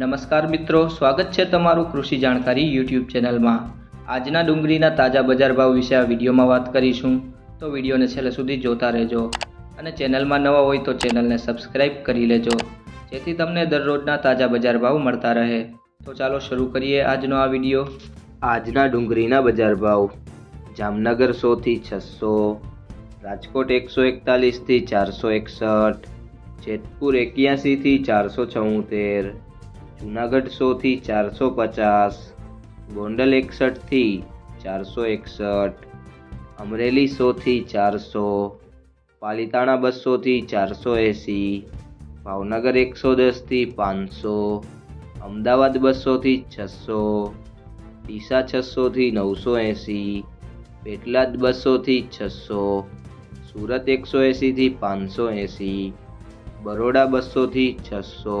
નમસ્કાર મિત્રો, સ્વાગત છે તમારું કૃષિ જાણકારી યુટ્યુબ ચેનલમાં. આજના ડુંગળીના તાજા બજાર ભાવ વિશે આ વિડીયોમાં વાત કરીશું. તો વિડીયોને છેલ્લે સુધી જોતા રહેજો. અને ચેનલમાં નવા હોય તો ચેનલને સબસ્ક્રાઇબ કરી લેજો, જેથી તમને દરરોજના તાજા બજાર ભાવ મળતા રહે. તો ચાલો શરૂ કરીએ આજનો આ વીડિયો. આજના ડુંગળીના બજાર ભાવ. જામનગર સોથી છસો, રાજકોટ એકસો એકતાલીસથી ચારસો એકસઠ, જેતપુર એક્યાસીથી ચારસો છોતેર જુનાગઢ સોથી ચારસો પચાસ, ગોંડલ એકસઠથી ચારસો એકસઠ, અમરેલી સોથી ચારસો, પાલિતાણા બસોથી ચારસો એંસી, ભાવનગર એકસો દસથી પાંચસો, અમદાવાદ બસોથી છસો, ડીસા છસોથી નવસો એંસી, પેટલાદ બસોથી છસો, સુરત એકસો એંસીથી પાંચસો એંસી, બરોડા બસોથી છસો